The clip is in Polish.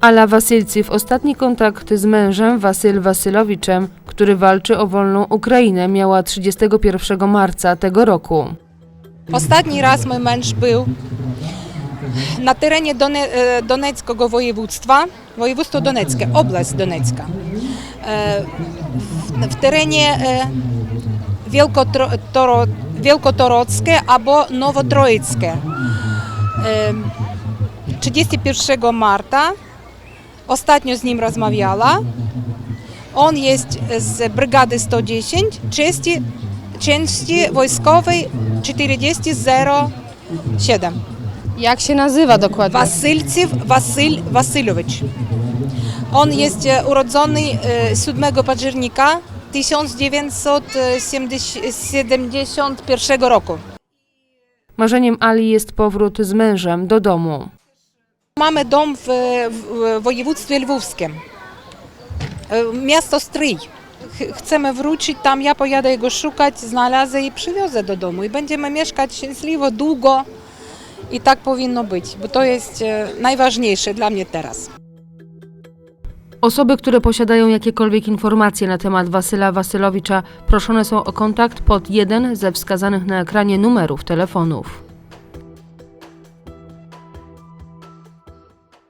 Ala Wasylcyw ostatni kontakt z mężem Wasyl Wasylowiczem, który walczy o wolną Ukrainę, miała 31 marca tego roku. Ostatni raz mój męż był na terenie e, Doneckiego województwa, województwo Doneckie, oblast Donecka. E, W, w terenie e, Wielkotorockie albo Nowotroickie. E, 31 marca ostatnio z nim rozmawiała. On jest z brygady 110, części, części wojskowej 4007. Jak się nazywa dokładnie? Wasylcyw Wasyl Wasylowicz. On jest e, urodzony e, 7 października 1971 roku. Marzeniem Ali jest powrót z mężem do domu. Mamy dom w, w województwie lwówskim. E, Miasto Stryj. Ch- Chcemy wrócić tam, ja pojadę go szukać, znalazę i przywiozę do domu. I będziemy mieszkać szczęśliwo, długo. I tak powinno być, bo to jest e, najważniejsze dla mnie teraz. Osoby, które posiadają jakiekolwiek informacje na temat Wasyla Wasylowicza, proszone są o kontakt pod jeden ze wskazanych na ekranie numerów telefonów.